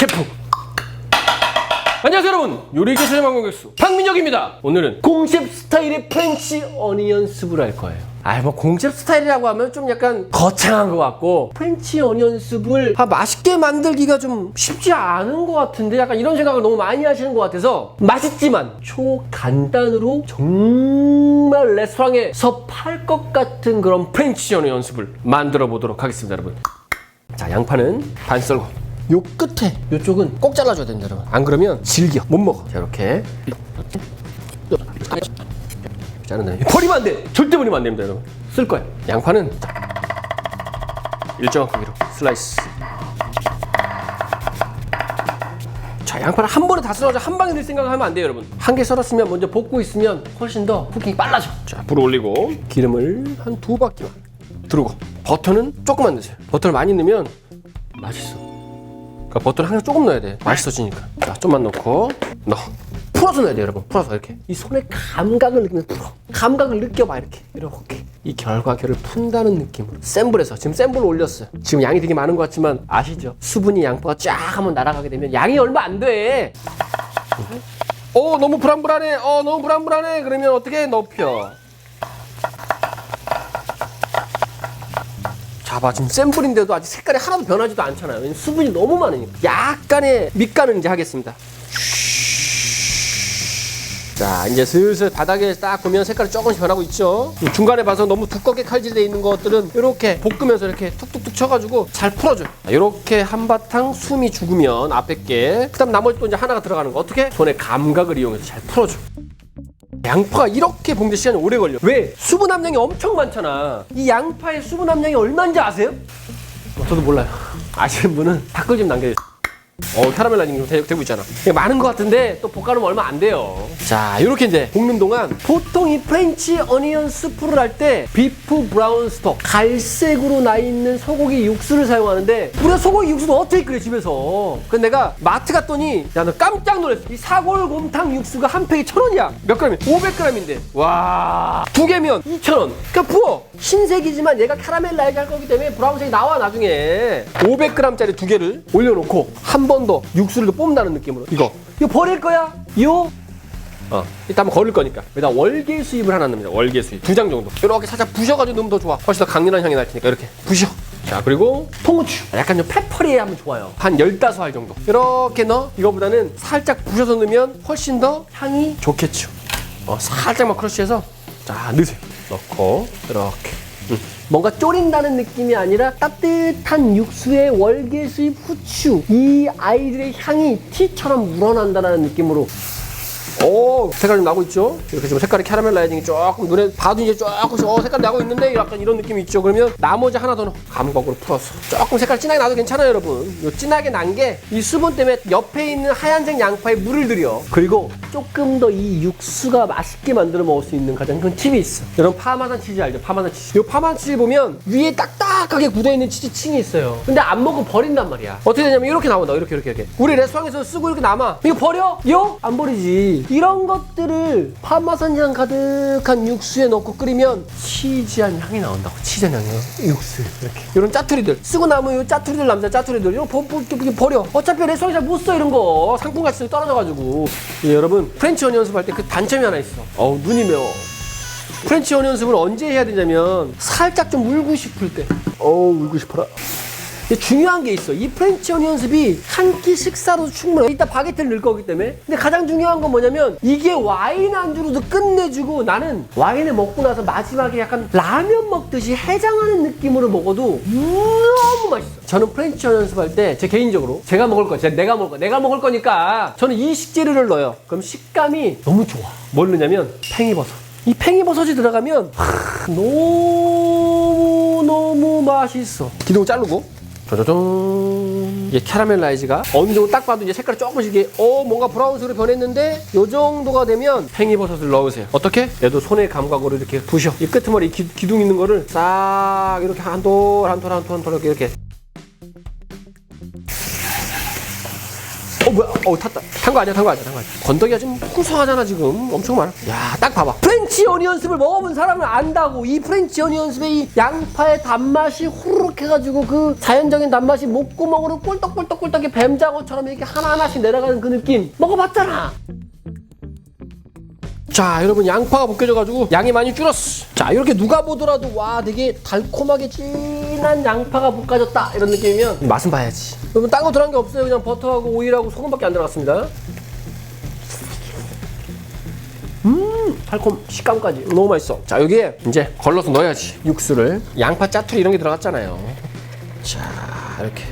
셰프. 안녕하세요 여러분. 요리 교수의 망고객수 박민혁입니다. 오늘은 공셉 스타일의 프렌치 어니언 스프를 할 거예요. 아뭐 공셉 스타일이라고 하면 좀 약간 거창한 것 같고 프렌치 어니언 스프를 아, 맛있게 만들기가 좀 쉽지 않은 것 같은데 약간 이런 생각을 너무 많이 하시는 것 같아서 맛있지만 초간단으로 정말 레스토랑에서 팔 것 같은 그런 프렌치 어니언 스프를 만들어 보도록 하겠습니다 여러분. 자 양파는 반 썰고 요 끝에 요쪽은 꼭 잘라줘야 됩니다 여러분. 안 그러면 질겨. 못 먹어. 자 이렇게. 자른다 버리면 안돼. 절대 버리면 안 됩니다 여러분. 쓸 거야. 양파는 일정한 크기로 슬라이스. 자 양파를 한 번에 다 썰어서 한 방에 넣을 생각을 하면 안 돼요 여러분. 한 개 썰었으면 먼저 볶고 있으면 훨씬 더 쿠킹이 빨라져. 자불 올리고 기름을 한 두 바퀴만 두르고 버터는 조금만 넣으세요. 버터를 많이 넣으면 맛있어 그러니까 버터를 항상 조금 넣어야 돼. 맛있어지니까. 자 좀만 넣고. 넣어. 풀어서 넣어야 돼 여러분. 풀어서 이렇게. 이 손의 감각을 느끼면서 풀어. 감각을 느껴봐 이렇게. 이렇게. 이 결과 결을 푼다는 느낌으로. 센 불에서. 지금 센 불을 올렸어요. 지금 양이 되게 많은 것 같지만 아시죠? 수분이 양파가 쫙 한번 날아가게 되면 양이 얼마 안돼. 어 너무 불안불안해. 어 너무 불안불안해. 그러면 어떻게 높여 자봐 지금 센 불인데도 아직 색깔이 하나도 변하지도 않잖아요. 수분이 너무 많으니까. 약간의 밑간을 이제 하겠습니다. 자 이제 슬슬 바닥에 딱 보면 색깔이 조금씩 변하고 있죠? 중간에 봐서 너무 두껍게 칼질되어 있는 것들은 이렇게 볶으면서 이렇게 툭툭툭 쳐가지고 잘 풀어줘요. 이렇게 한바탕 숨이 죽으면 앞에 게 그 다음 나머지 또 이제 하나가 들어가는 거. 어떻게? 손의 감각을 이용해서 잘 풀어줘 양파가 이렇게 볶는 시간이 오래 걸려. 왜? 수분 함량이 엄청 많잖아. 이 양파의 수분 함량이 얼마인지 아세요? 어, 저도 몰라요. 아시는 분은 댓글 좀 남겨주세요. 어, 캐러멜 라인이 되- 되고 있잖아. 이게 많은 것 같은데 또 볶아놓으면 얼마 안 돼요. 자, 이렇게 이제 볶는 동안 보통 이 프렌치 어니언 스프를 할 때 비프 브라운 스톡 갈색으로 나 있는 소고기 육수를 사용하는데 우리가 소고기 육수도 어떻게 끓여 집에서. 근데 내가 마트 갔더니 야너 깜짝 놀랐어. 이 사골곰탕 육수가 한 팩에 천 원이야. 몇 그램이? 500g인데. 와. 두 개면 2천 원. 그러니까 부어. 흰색이지만 얘가 카라멜 라이즈 할 거기 때문에 브라운색이 나와 나중에. 500g짜리 두 개를 올려놓고 한 번 더 육수를 더 뽐나는 느낌으로. 이거. 이거 버릴 거야? 요? 어. 이따 한번 걸을 거니까. 여기다 월계 수잎을 하나 넣습니다 월계 수잎 두장 정도. 이렇게 살짝 부셔가지고 넣으면 더 좋아. 훨씬 더 강렬한 향이 날 테니까 이렇게 부셔. 자 그리고 통후추. 약간 좀 페퍼리해 하면 좋아요. 한 15알 정도. 이렇게 넣어. 이거보다는 살짝 부셔서 넣으면 훨씬 더 향이 좋겠죠. 어 살짝만 크러쉬해서. 자 넣으세요 넣고 이렇게 음. 뭔가 졸인다는 느낌이 아니라 따뜻한 육수에 월계수잎 후추 이 아이들의 향이 티처럼 물어난다는 느낌으로 오 색깔 좀 나고 있죠? 이렇게 지금 색깔이 캐러멜 라이징이 조금 눈에 봐도 이제 조금씩 어 색깔 나고 있는데 약간 이런 느낌이 있죠? 그러면 나머지 하나 더 감각으로 풀어서. 조금 색깔 진하게 나도 괜찮아요 여러분. 요 진하게 난 게 이 수분 때문에 옆에 있는 하얀색 양파에 물을 들여. 그리고 조금 더 이 육수가 맛있게 만들어 먹을 수 있는 가장 큰 팁이 있어. 여러분 파마산 치즈 알죠? 파마산 치즈. 요 파마산 치즈 보면 위에 딱딱하게 굳어있는 치즈층이 있어요. 근데 안 먹으면 버린단 말이야. 어떻게 되냐면 이렇게 나온다. 이렇게 이렇게 이렇게. 우리 레스토랑에서 쓰고 이렇게 남아. 이거 버려? 요? 안 버리지 이런 것들을 파마산 향 가득한 육수에 넣고 끓이면 치즈한 향이 나온다고 치즈한 향이 육수 이렇게. 이런 짜투리들. 쓰고 남은 요 짜투리들 남자 짜투리들 이거 버, 버, 버려. 어차피 레스토랑에 잘못 써 이런 거. 상품 가치성이 떨어져가지고. 예, 여러분 프렌치 어니 연습할 때 그 단점이 하나 있어. 어우 눈이 매워. 프렌치 어니 연습을 언제 해야 되냐면 살짝 좀 울고 싶을 때. 어우 울고 싶어라 중요한 게 있어. 이 프렌치 어니 연습이 한 끼 식사로도 충분해. 이따 바게트를 넣을 거기 때문에. 근데 가장 중요한 건 뭐냐면 이게 와인 안주로도 끝내주고 나는 와인을 먹고 나서 마지막에 약간 라면 먹듯이 해장하는 느낌으로 먹어도 너무 맛있어. 저는 프렌치 어니 연습할 때 제 개인적으로 제가 먹을 거, 제가 내가 먹을 거, 내가 먹을 거니까 저는 이 식재료를 넣어요. 그럼 식감이 너무 좋아. 뭘 넣냐면 팽이버섯. 이 팽이버섯이 들어가면 하, 너무 너무 맛있어. 기둥 자르고 짜자잔 이게 캐러멜 라이즈가 어느 정도 딱 봐도 이제 색깔이 조금씩 이게 어 뭔가 브라운색으로 변했는데 요 정도가 되면 팽이버섯을 넣으세요 어떻게? 얘도 손의 감각으로 이렇게 부셔 이 끄트머리 기, 기둥 있는 거를 싹 이렇게 한톨 한톨 한톨 한톨 이렇게 이렇게 어 뭐야? 어 탔다. 탄 거 아니야? 탄 거 아니야? 탄 거 아니야? 건더기가 좀 풍성하잖아 지금. 엄청 많아. 야 딱 봐봐. 프렌치 어니언습을 먹어본 사람은 안다고. 이 프렌치 어니언습의 이 양파의 단맛이 후루룩 해가지고 그 자연적인 단맛이 목구멍으로 꿀떡꿀떡꿀떡이 뱀장어처럼 이렇게 하나하나씩 내려가는 그 느낌. 먹어봤잖아. 자 여러분 양파가 벗겨져가지고 양이 많이 줄었어. 자 이렇게 누가 보더라도 와 되게 달콤하게 진한 양파가 볶아졌다. 이런 느낌이면 맛은 봐야지. 여러분 딴 거 들어간 게 없어요. 그냥 버터하고 오일하고 소금밖에 안 들어갔습니다. 음 달콤 식감까지. 너무 맛있어. 자 여기에 이제 걸러서 넣어야지. 육수를. 양파 짜투리 이런 게 들어갔잖아요. 자 이렇게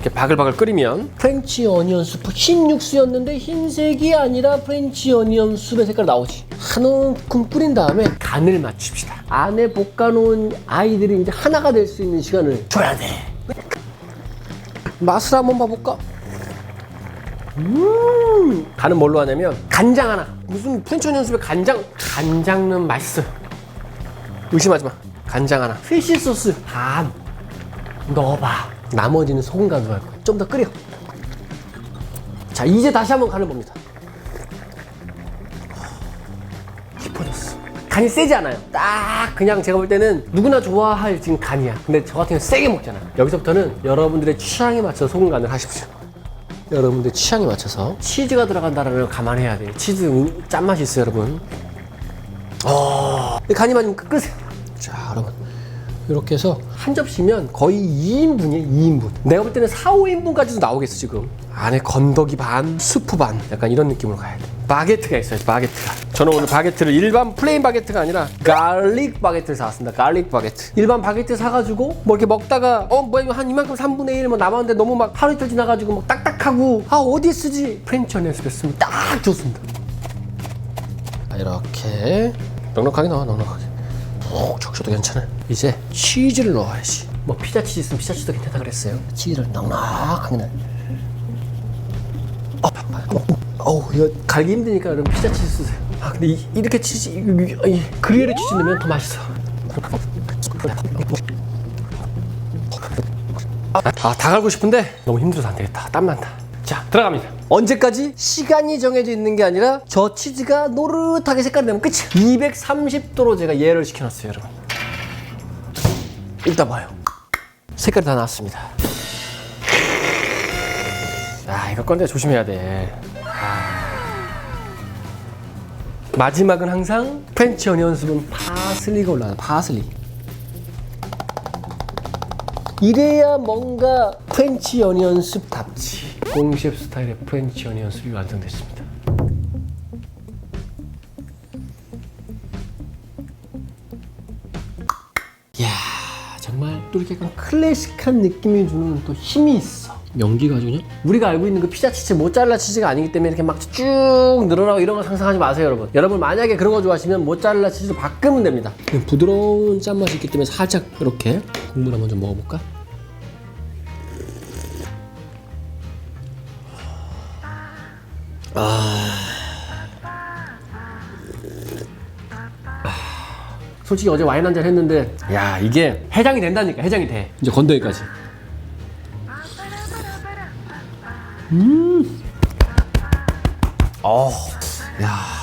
이렇게 바글바글 끓이면 프렌치 어니언 수프 흰 육수였는데 흰색이 아니라 프렌치 어니언 수프의 색깔 나오지. 한 움큼 끓인 다음에 간을 맞춥시다. 안에 볶아놓은 아이들이 이제 하나가 될 수 있는 시간을 줘야 돼. 맛을 한번 봐볼까? 음! 간은 뭘로 하냐면 간장 하나. 무슨 프렌치 어니언 수프에 간장? 간장은 맛있어. 의심하지 마. 간장 하나. 피시 소스 반 넣어봐. 나머지는 소금 간으로 할 거야. 좀더 끓여. 자, 이제 다시 한번 간을 봅니다. 깊어졌어. 간이 세지 않아요. 딱 그냥 제가 볼 때는 누구나 좋아할 지금 간이야. 근데 저 같은 경우 세게 먹잖아. 여기서부터는 여러분들의 취향에 맞춰 소금 간을 하십시오. 여러분들 취향에 맞춰서 치즈가 들어간다는 걸 감안해야 돼요. 치즈 음, 짠맛이 있어요, 여러분. 어, 간이 맞으면 끄세요. 자, 여러분. 이렇게 해서 한 접시면 거의 2인분이에요, 2인분. 내가 볼 때는 4, 5인분까지도 나오겠어, 지금. 안에 건더기 반, 스프 반. 약간 이런 느낌으로 가야 돼. 바게트가 있어요, 바게트가. 저는 오늘 바게트를 일반 플레인 바게트가 아니라 갈릭 바게트를 사왔습니다. 갈릭 바게트. 일반 바게트 사가지고 뭐 이렇게 먹다가 어, 뭐야, 이거 한 이만큼 3분의 1 뭐 남았는데 너무 막 하루 이틀 지나가지고 막 딱딱하고 아, 어디에 쓰지? 프렌치 어니언스 쓰면 딱 좋습니다. 자, 이렇게 넉넉하게 넣어, 넉넉하게. 오, 적셔도 괜찮아. 이제 치즈를 넣어야지. 뭐 피자 치즈 있으면 피자 치즈도 괜찮다 그랬어요. 치즈를 넉넉하게 넣어. 어, 어, 어우, 갈기 힘드니까 그럼 피자 치즈 쓰세요. 아, 근데 이, 이렇게 치즈, 이, 이, 이 그리에르 치즈 넣으면 더 맛있어. 아, 다 갈고 싶은데 너무 힘들어서 안 되겠다. 땀 난다. 자, 들어갑니다. 언제까지? 시간이 정해져 있는 게 아니라 저 치즈가 노릇하게 색깔이 되면 끝이야. 230도로 제가 예를 시켜놨어요, 여러분. 일단 봐요. 색깔이 다 나왔습니다. 아, 이거 건데 조심해야 돼. 아. 마지막은 항상 프렌치 어니언 숲은 파슬리가 올라가요. 파슬리. 이래야 뭔가 프렌치 어니언 숲답지. 공셰프 스타일의 프렌치 어니언 숲이 완성됐습니다. 이야 정말 또 이렇게 약간 클래식한 느낌이 주는 또 힘이 있어. 연기가 아주 그냥 우리가 알고 있는 그 피자 치즈 모짜렐라 치즈가 아니기 때문에 이렇게 막 쭉 늘어나고 이런 거 상상하지 마세요 여러분 여러분 만약에 그런 거 좋아하시면 모짜렐라 치즈로 바꾸면 됩니다 부드러운 짠맛이 있기 때문에 살짝 이렇게 국물 한번 좀 먹어볼까? 솔직히 어제 와인 한 잔 했는데 야 이게 해장이 된다니까 해장이 돼 이제 건더기까지 어, 야.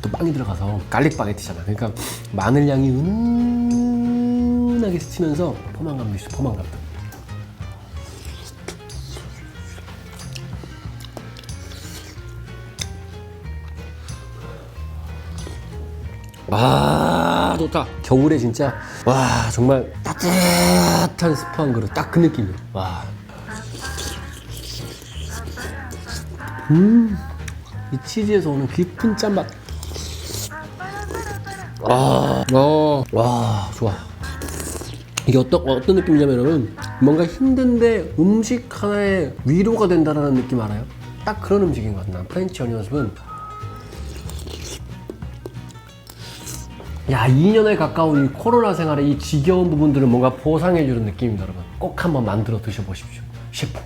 또 빵이 들어가서 갈릭 바게트잖아. 그러니까 마늘 향이 은은하게 스치면서 포만감도 있어. 포만감도. 와 좋다. 겨울에 진짜 와 정말 따뜻한 스프 한 그릇 딱 그 느낌이야. 와. 이 치즈에서 오는 깊은 짠맛. 아, 어, 와, 좋아. 이게 어떤, 어떤 느낌이냐면 여러분, 뭔가 힘든데 음식 하나에 위로가 된다는 느낌 알아요? 딱 그런 음식인 것. 난 프렌치 어니언스는 야, 2년에 가까운 이 코로나 생활의 이 지겨운 부분들을 뭔가 보상해 주는 느낌입니다, 여러분. 꼭 한번 만들어 드셔보십시오. 셰프.